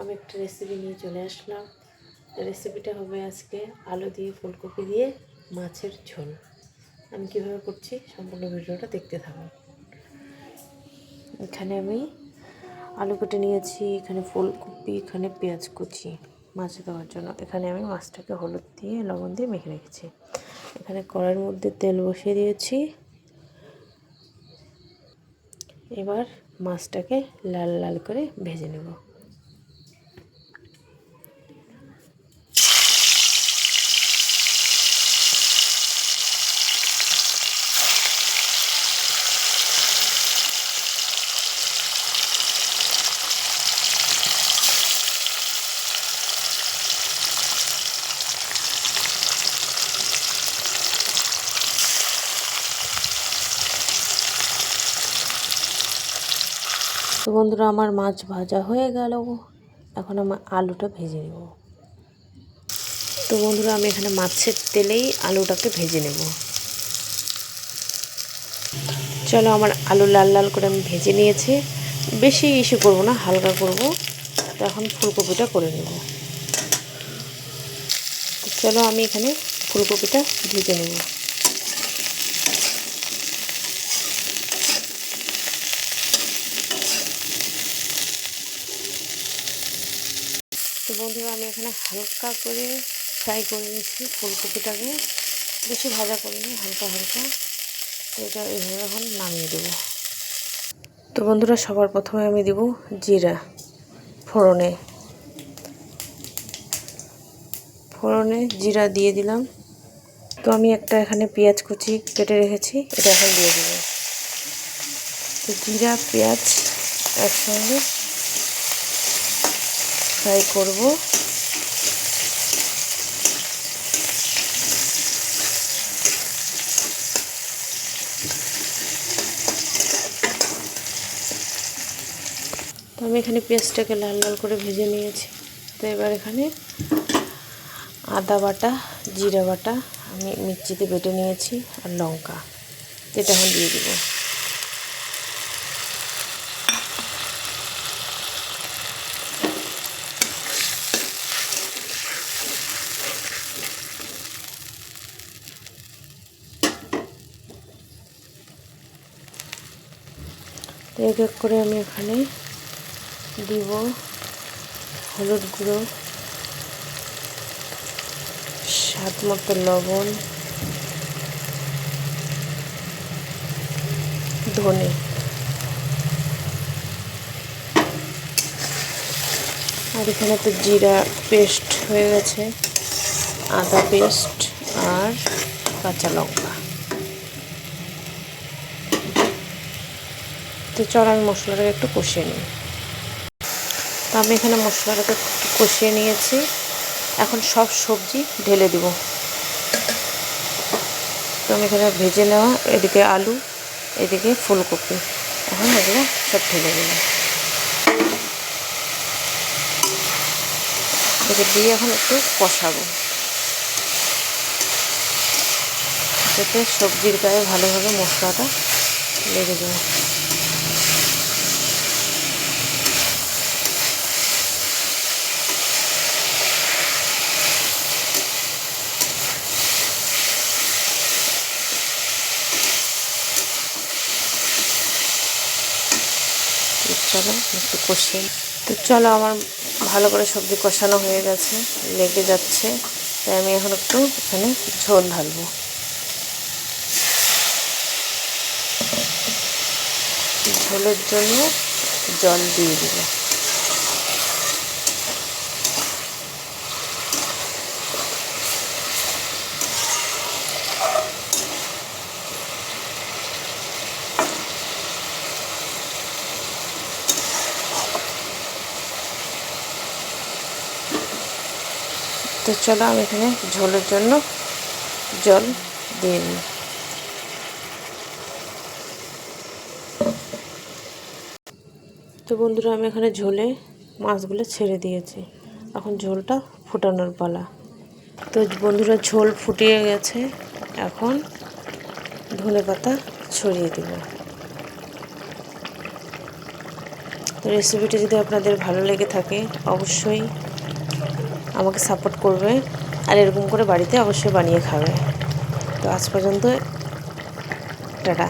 আমি একটা রেসিপি নিয়ে চলে আসলাম। রেসিপিটা হবে আজকে আলু দিয়ে ফুলকপি দিয়ে মাছের ঝোল। আমি কীভাবে করছি সম্পূর্ণ ভিডিওটা দেখতে থাকুন। এখানে আমি আলু কেটে নিয়েছি, এখানে ফুলকপি, এখানে পেঁয়াজ কুচি মাছে দেওয়ার জন্য। এখানে আমি মাছটাকে হলুদ দিয়ে, লবণ দিয়ে মেখে রেখেছি। এখানে কড়াইয়ের মধ্যে তেল বসিয়ে দিয়েছি। এবার মাছটাকে লাল লাল করে ভেজে নেব। তো বন্ধুরা, আমার মাছ ভাজা হয়ে গেল। এখন আমার আলুটা ভেজে নেব। তো বন্ধুরা, আমি এখানে মাছের তেলেই আলুটাকে ভেজে নেব। চলো, আমার আলু লাল লাল করে আমি ভেজে নিয়েছি। বেশি ইস্যু করব না, হালকা করব। তো এখন ফুলকপিটা করে নেব। চলো, আমি এখানে ফুলকপিটা ভেজে নেব। তো বন্ধুরা, আমি এখানে হালকা করে ফ্রাই করে নিচ্ছি ফুলকপিটাকে। বেশি ভাজা করিনি, হালকা হালকা। তো এটা এইভাবে এখন নামিয়ে দেবো। তো বন্ধুরা, সবার প্রথমে আমি দেব জিরা ফোড়নে। ফোড়নে জিরা দিয়ে দিলাম। তো আমি একটা এখানে পেঁয়াজ কুচি কেটে রেখেছি, এটা এখন দিয়ে দেবো। তো জিরা, পেঁয়াজ একসঙ্গে ফ্রাই করব। তো আমি এখানে পেঁয়াজটাকে লাল লাল করে ভেজে নিয়েছি। তো এবার এখানে আদা বাটা, জিরা বাটা আমি মিক্সিতে বেটে নিয়েছি আর লঙ্কা। এটা এখন দিয়ে দেবো। তো এক এক করে আমি এখানে দিব হলুদ গুঁড়ো, স্বাদ মতো লবণ, ধনে। আর এখানে তো জিরা পেস্ট হয়ে গেছে, আদা পেস্ট আর কাঁচা লঙ্কা। তো চল আমি মশলাটাকে একটু কষিয়ে নিই। তো আমি এখানে মশলাটাকে একটু কষিয়ে নিয়েছি। এখন সব সবজি ঢেলে দিব। তো আমি এখানে ভেজে নেওয়া এদিকে আলু, এদিকে ফুলকপি। এখন এগুলো সব ঢেলে দিলাম এদিকে দিয়ে এখন একটু কষাবো। যাতে সবজির গায়ে ভালোভাবে মশলাটা লেগে যায়। চলো, একটু কষি। তো চলো, আমার ভালো করে সবজি কষানো হয়ে গেছে, লেগে যাচ্ছে। তাই আমি এখন একটু এখানে ঝোল ঢালবো। ঝোলের জন্য জল দিয়ে দিব। তো চলো আমি এখানে ঝোলের জন্য জল দিয়ে দিই তো বন্ধুরা, আমি এখানে ঝোলে মাছগুলো ছেড়ে দিয়েছি। এখন ঝোলটা ফুটানোর পালা। তো বন্ধুরা, ঝোল ফুটিয়ে গেছে। এখন ধনে পাতা ছড়িয়ে দেব। রেসিপিটি যদি আপনাদের ভালো লেগে থাকে, অবশ্যই আমাকে সাপোর্ট করবে। আর এরকম করে বাড়িতে অবশ্যই বানিয়ে খাবে। তো আজ পর্যন্ত টাটা।